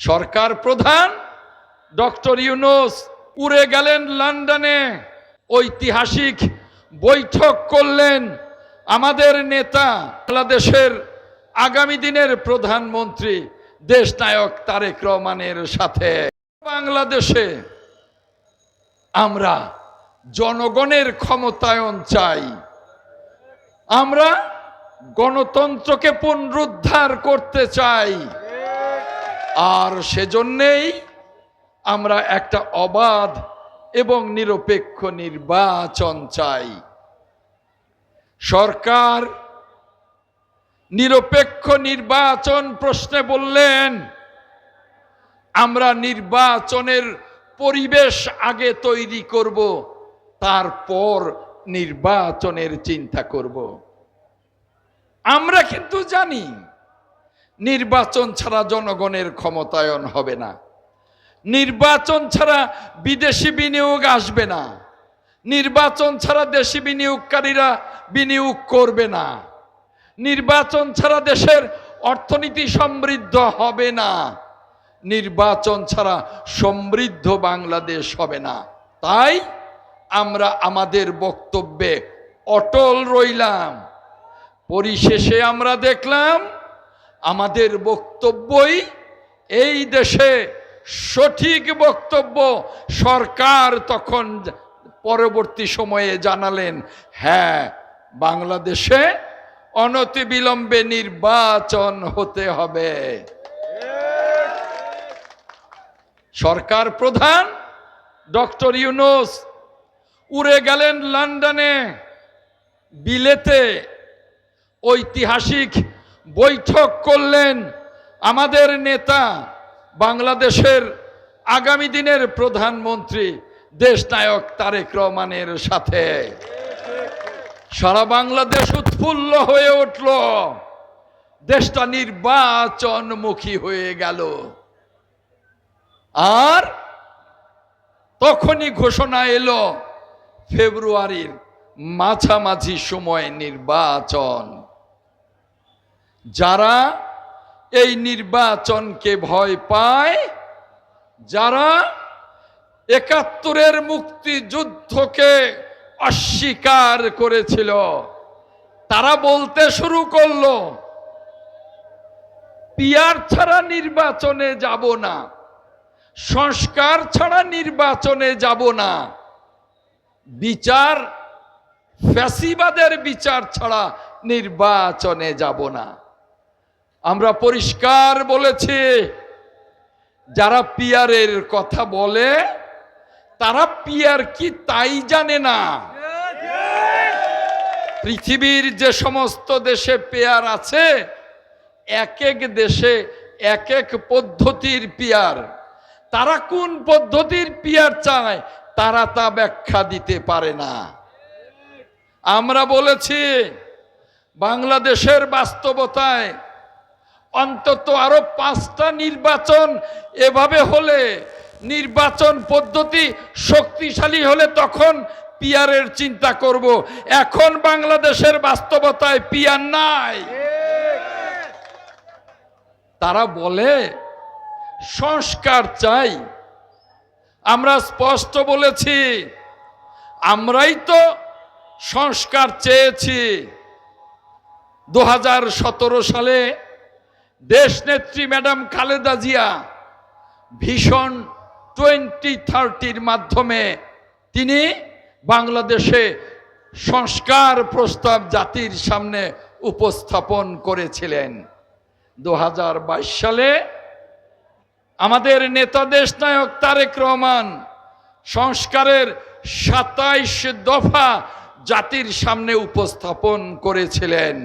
সরকার প্রধান ডক্টর ইউনুস উড়ে গেলেন লন্ডনে। ঐতিহাসিক বৈঠক করলেন আমাদের নেতা, বাংলাদেশের আগামী দিনের প্রধানমন্ত্রী, দেশনায়ক তারেক রহমানের সাথে। বাংলাদেশে আমরা জনগণের ক্ষমতায়ন চাই। আমরা গণতন্ত্রকে পুনরুদ্ধার করতে চাই। আর সেজন্যেই আমরা একটা অবাধ এবং নিরপেক্ষ নির্বাচন চাই। সরকার নিরপেক্ষ নির্বাচন প্রশ্নে বললেন, আমরা নির্বাচনের পরিবেশ আগে তৈরি করব, তারপর নির্বাচনের চিন্তা করব। আমরা কিন্তু জানি নির্বাচন ছাড়া জনগণের ক্ষমতায়ন হবে না। নির্বাচন ছাড়া বিদেশি বিনিয়োগ আসবে না। নির্বাচন ছাড়া দেশি বিনিয়োগকারীরা বিনিয়োগ করবে না। নির্বাচন ছাড়া দেশের অর্থনীতি সমৃদ্ধ হবে না। নির্বাচন ছাড়া সমৃদ্ধ বাংলাদেশ হবে না। তাই আমরা আমাদের বক্তব্যে অটল রইলাম। পরিশেষে আমরা দেখলাম আমাদের বক্তব্যই এই দেশে সঠিক বক্তব্য। সরকার তখন পরবর্তী সময়ে জানালেন হ্যাঁ বাংলাদেশে অনতিবিলম্বে নির্বাচন হতে হবে। সরকার প্রধান ডক্টর ইউনুস উড়ে গেলেন লন্ডনে। বিলেতে ঐতিহাসিক বৈঠক করলেন আমাদের নেতা বাংলাদেশের আগামী দিনের প্রধানমন্ত্রী দেশনায়ক তারেক রহমানের সাথে। সারা বাংলাদেশ উৎফুল্ল হয়ে উঠল। দেশটা নির্বাচনমুখী হয়ে গেল। আর তখনই ঘোষণা এলো, ফেব্রুয়ারির মাঝামাঝি সময় নির্বাচন। যারা এই নির্বাচনকে ভয় পায়, যারা একাত্তরের মুক্তিযুদ্ধকে অস্বীকার করেছিল, তারা বলতে শুরু করল, পিয়ার ছাড়া নির্বাচনে যাব না, সংস্কার ছাড়া নির্বাচনে যাব না, বিচার, ফ্যাসিবাদের বিচার ছাড়া নির্বাচনে যাব না। আমরা পরিষ্কার বলেছি, যারা পিয়ারের কথা বলে, তারা পিয়ার কি তাই জানে না? পৃথিবীর যে সমস্ত দেশে পেয়ার আছে, এক এক দেশে এক এক পদ্ধতির পিয়ার। তারা কোন পদ্ধতির পিয়ার চায়, তারা তা ব্যাখ্যা দিতে পারে না। আমরা বলেছি, বাংলাদেশের বাস্তবতায় অন্তত আরও পাঁচটা নির্বাচন এভাবে হলে, নির্বাচন পদ্ধতি শক্তিশালী হলে তখন পিয়ারের চিন্তা করব। এখন বাংলাদেশের বাস্তবতায় পিয়ার নাই। তারা বলে, সংস্কার চাই। আমরা স্পষ্ট বলেছি, আমরাই তো সংস্কার চেয়েছি। দু হাজার সতেরো সালে দেশনেত্রী ম্যাডাম খালেদা জিয়া ভীষণ টোয়েন্টি থার্টির মাধ্যমে তিনি বাংলাদেশে সংস্কার প্রস্তাব জাতির সামনে উপস্থাপন করেছিলেন। দু হাজার বাইশ সালে আমাদের নেতা দেশ নায়ক তারেক রহমান সংস্কারের সাতাইশ দফা জাতির সামনে উপস্থাপন করেছিলেন।